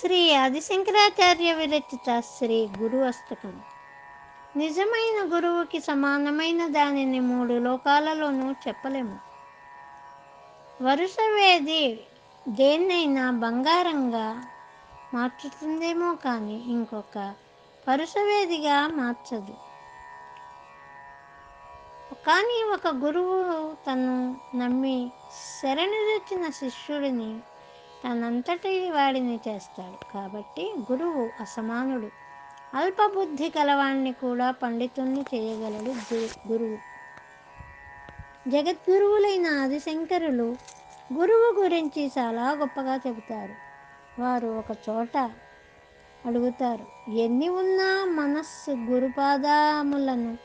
శ్రీ ఆదిశంకరాచార్య విరచిత శ్రీ గురు అష్టకం. నిజమైన గురువుకి సమానమైన దానిని మూడు లోకాలలోనూ చెప్పలేము. వరుస వేది దేన్నైనా బంగారంగా మార్చుతుందేమో కానీ ఇంకొక పరుసవేదిగా మార్చదు. కానీ ఒక గురువు తను నమ్మి శరణుదొచ్చిన శిష్యుడిని తనంతటి వాడిని చేస్తాడు. కాబట్టి గురువు అసమానుడు. అల్పబుద్ధి కలవాణ్ణి కూడా పండితుణ్ణి చేయగలడు గు- గురువు. జగద్గురువులైన ఆదిశంకరులు గురువు గురించి చాలా గొప్పగా చెబుతారు. వారు ఒక చోట అడుగుతారు ఎన్ని ఉన్నా మనస్సు గురుపాదాములను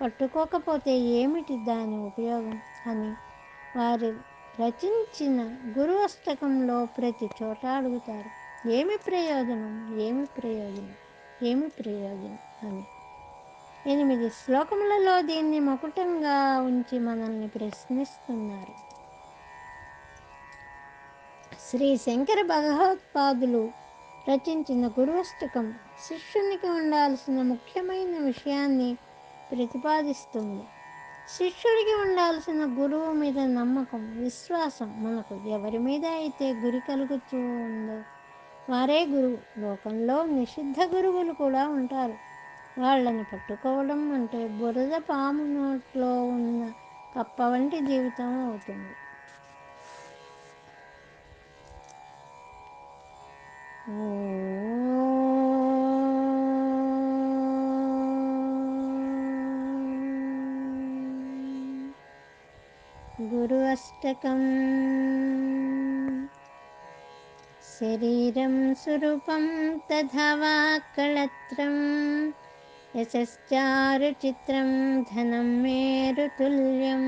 పట్టుకోకపోతే ఏమిటి దాని ఉపయోగం? అని వారి రచించిన గురువస్తకంలో ప్రతి చోట అడుగుతారు ఏమి ప్రయోజనం? ఏమి ప్రయోజనం? ఏమి ప్రయోజనం? అని. ఎనిమిది శ్లోకములలో దీన్ని మకుటంగా ఉంచి మనల్ని ప్రశ్నిస్తున్నారు. శ్రీ శంకర భగవత్పాదులు రచించిన గురువస్తకం శిష్యునికి ఉండాల్సిన ముఖ్యమైన విషయాన్ని ప్రతిపాదిస్తుంది. శిష్యుడికి ఉండాల్సిన గురువు మీద నమ్మకం విశ్వాసం మనకు ఎవరి మీద అయితే గురి కలుగుతూ ఉందో వారే గురువు. లోకంలో నిషిద్ధ గురువులు కూడా ఉంటారు. వాళ్ళని పట్టుకోవడం అంటే బురద పాము నోట్లో ఉన్న కప్ప వంటి జీవితం అవుతుంది. गुरु अष्टकम् शरीरं सुरूपं तथा वा कळत्रं यशश्चारुचित्रं धनं मेरुतुल्यं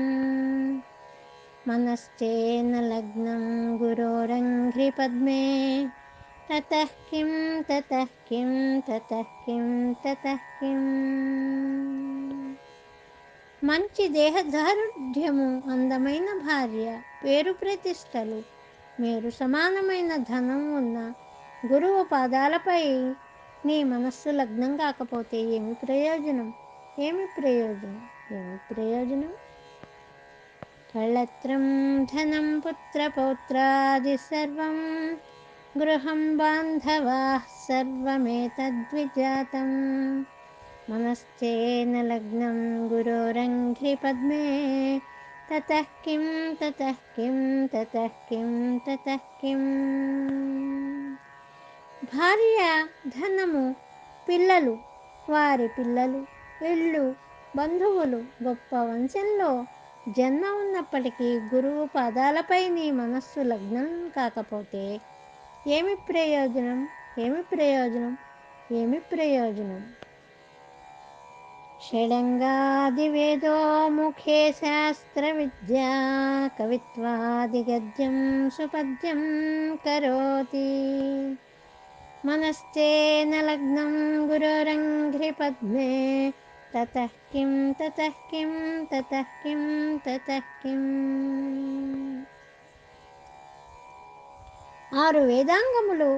मनश्चेन लग्नं गुरोरङ्घ्रिपद्मे ततः किं ततः किं ततः किं ततः किम्। మంచి దేహదారుఢ్యము అందమైన భార్య పేరు ప్రతిష్టలు మీరు సమానమైన ధనం ఉన్న గురువు పాదాలపై నీ మనస్సు లగ్నం కాకపోతే ఏమి ప్రయోజనం? ఏమి ప్రయోజనం? ఏమి ప్రయోజనం? కళత్రం ధనం పుత్రపౌత్రాది సర్వం గృహం బాంధవా సర్వమేతద్విజాతం. మనశ్చేన లగ్నం గురోరంఘ్రి పద్మే తతః కిం తతః కిం తతః కిం తతః కిం భార్య ధనము పిల్లలు వారి పిల్లలు ఇళ్ళు బంధువులు గొప్ప వంశంలో జన్మ ఉన్నప్పటికీ గురువు పాదాలపై నీ మనస్సు లగ్నం కాకపోతే ఏమి ప్రయోజనం? ఏమి ప్రయోజనం? ఏమి ప్రయోజనం? षडङ्गादिवेदोमुखे शास्त्रविद्या कवित्वादिगद्यं सुपद्यं करोति। मनश्चेन लग्नं गुरोरङ्घ्रिपद्मे ततः किं ततः किं ततः किं ततः किम् ఆరు వేదాంగములు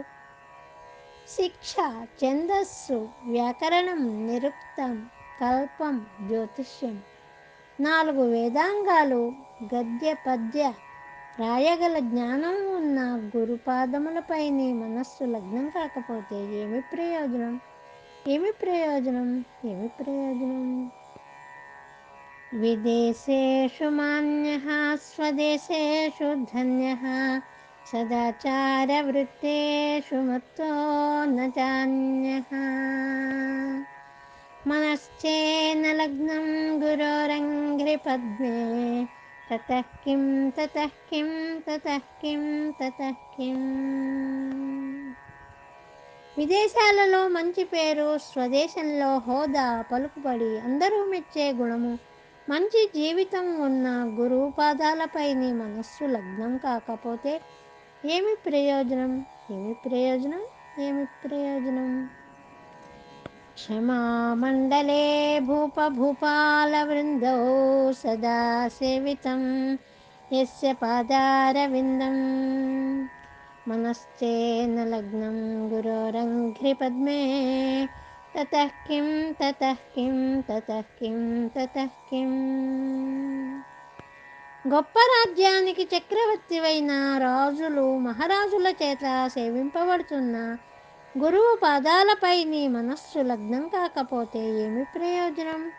శిక్ష ఛందస్సు వ్యాకరణం నిరుక్తం కల్పం జ్యోతిష్యం. నాలుగు వేదాంగాలు గద్య పద్య రాయగల జ్ఞానం ఉన్న గురుపాదములపై నీ మనస్సు లగ్నం కాకపోతే ఏమి ప్రయోజనం? ఏమి ప్రయోజనం? ఏమి ప్రయోజనం? విదేశేషు మాన్య స్వదేశేషు ధన్య సదాచారవృత్తేషు మత్తో నాన్యః మనశ్చేన లగ్నం గురోరంఘ్రి పద్మే తతః కిం తతః కిం తతః కిం తతః కిం విదేశాలలో మంచి పేరు స్వదేశంలో హోదా పలుకుబడి అందరూ మెచ్చే గుణము. మంచి జీవితం ఉన్న గురువు పాదాలపై నీ మనస్సు లగ్నం కాకపోతే ఏమి ప్రయోజనం? ఏమి ప్రయోజనం? ఏమి ప్రయోజనం? क्षमामण्डले भूपभूपालवृन्दौ सदा सेवितं यस्य पादारविन्दं मनश्चेन लग्नं गुरोरङ्घ्रिपद्मे ततः किं ततः किं ततः किं ततः किं గొప్ప రాజ్యానికి చక్రవర్తివైన రాజులు మహారాజుల చేత సేవింపబడుతున్న గురువు పాదాలపై నీ మనస్సు లగ్నం కాకపోతే ఏమి ప్రయోజనం?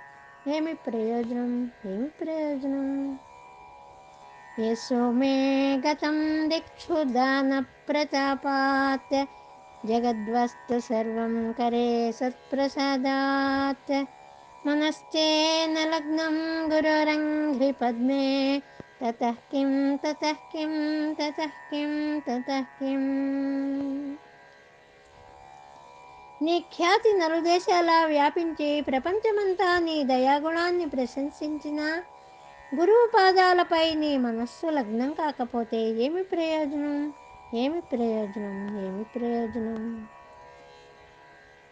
ఏమి ప్రయోజనం? ఏమి ప్రయోజనం? యశో మే గతం దిక్షు దాన ప్రతాపాత్ జగద్వస్తు సర్వం కరే సత్ప్రసాదాత్. మనశ్చేన లగ్నం గురోరంఘ్రి పద్మే తతః కిం తతః కిం తతః కిం తతః కిం. నీ ఖ్యాతి నలుదేశాల వ్యాపించి ప్రపంచమంతా నీ దయాగుణాన్ని ప్రశంసించిన గురువు పాదాలపై నీ మనస్సు లగ్నం కాకపోతే ఏమి ప్రయోజనం ఏమి ప్రయోజనం ఏమి ప్రయోజనం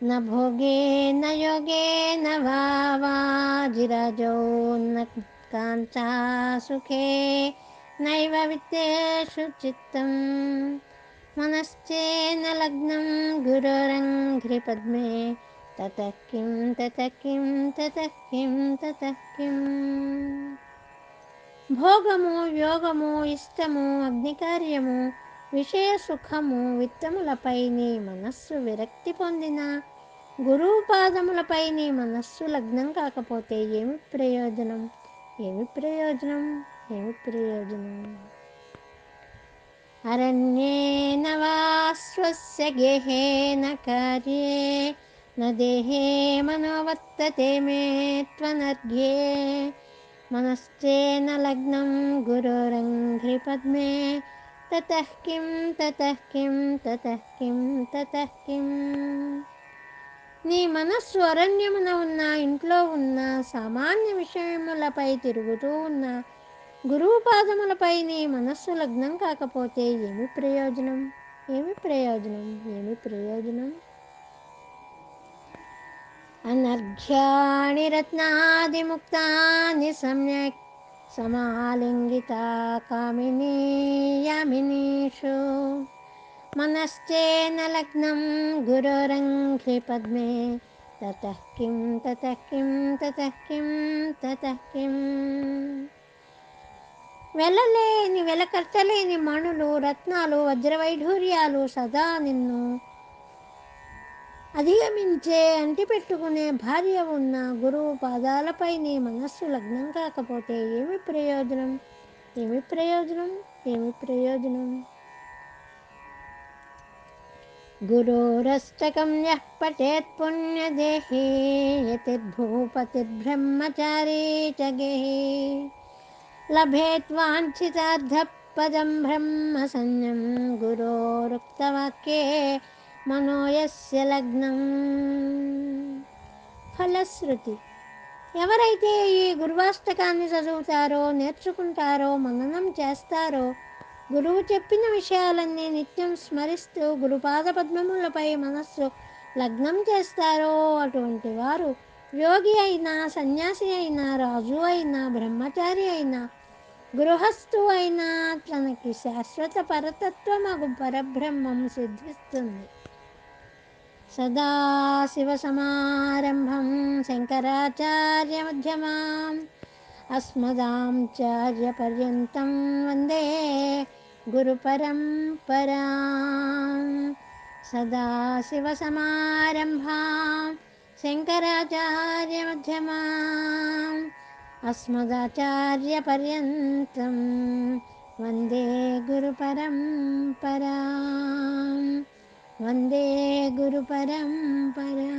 न भोगे न योगे न वा वाजिराजो न कान्ता सुखे नैव वित्तेषु चित्तं मनश्चेन लग्नं गुरोरङ्घ्रिपद्मे ततः किं ततः किं ततः किं ततः किम् భోగము యోగము ఇష్టము అగ్నికార్యము విషయ సుఖము విత్తములపై నీ మనస్సు విరక్తి పొందిన గురువు పాదములపై నీ మనస్సు లగ్నం కాకపోతే ఏమి ప్రయోజనం ఏమి ప్రయోజనం ఏమి ప్రయోజనం అరణ్యేన వా స్వస్య గేహేన కార్యే న మనోవర్తతే మే త్వనర్ఘ్యే మనశ్చేన లగ్నం గురోరంఘ్రిపద్మే తతః కిం తతః కిం తతః నీ మనస్సు అరణ్యమున ఉన్న ఇంట్లో ఉన్న సామాన్య విషయములపై తిరుగుతూ ఉన్న గురువు పాదములపై నీ మనస్సు లగ్నం కాకపోతే ఏమి ప్రయోజనం? ఏమి ప్రయోజనం? ఏమి ప్రయోజనం? అనర్ఘ్యాణి రత్నాదిముక్తాని సమ్యక్ సమాలింగిత కామినీ యామినీషు. మనశ్చేన లగ్నం గురోరంఘ్రి పద్మే తతః కిం తతః కిం తతః కిం తతః కిం. వెలలేని వెలకర్తలేని మణులు రత్నాలు వజ్రవైఢూర్యాలు సదా నిన్ను అధిగమించే అంటిపెట్టుకునే భార్య ఉన్న గురువు పాదాలపై నీ మనస్సు లగ్నం కాకపోతే ఏమి ప్రయోజనం? ఏమి ప్రయోజనం? ఏమి ప్రయోజనం? గురోరస్తకం యః పఠేత్ పుణ్యదేహే యతిర్భూపతిర్బ్రహ్మచారీ చ గేహే. లభేత్ వాంఛితార్థపదం బ్రహ్మ గురోరుక్తవాక్యే మనోయస్య లగ్నం ఫలశ్రుతి ఎవరైతే ఈ గురువాష్టకాన్ని చదువుతారో నేర్చుకుంటారో మననం చేస్తారో గురువు చెప్పిన విషయాలన్నీ నిత్యం స్మరిస్తూ గురుపాద పద్మములపై మనస్సు లగ్నం చేస్తారో అటువంటి వారు యోగి అయినా సన్యాసి అయినా రాజు అయినా బ్రహ్మచారి అయినా గృహస్థు అయినా తనకి శాశ్వత పరతత్వమగు పరబ్రహ్మం సిద్ధిస్తుంది. సదాశివసమారంభం శంకరాచార్యమధ్యమాం అస్మదాంచార్యపర్యంతం వందే గురుపరంపరాం సదాశివసమారంభాం శంకరాచార్యమధ్యమాం अस्मदाचार्यपर्यन्तं वन्दे गुरुपरम्परां वन्दे गुरुपरम्परा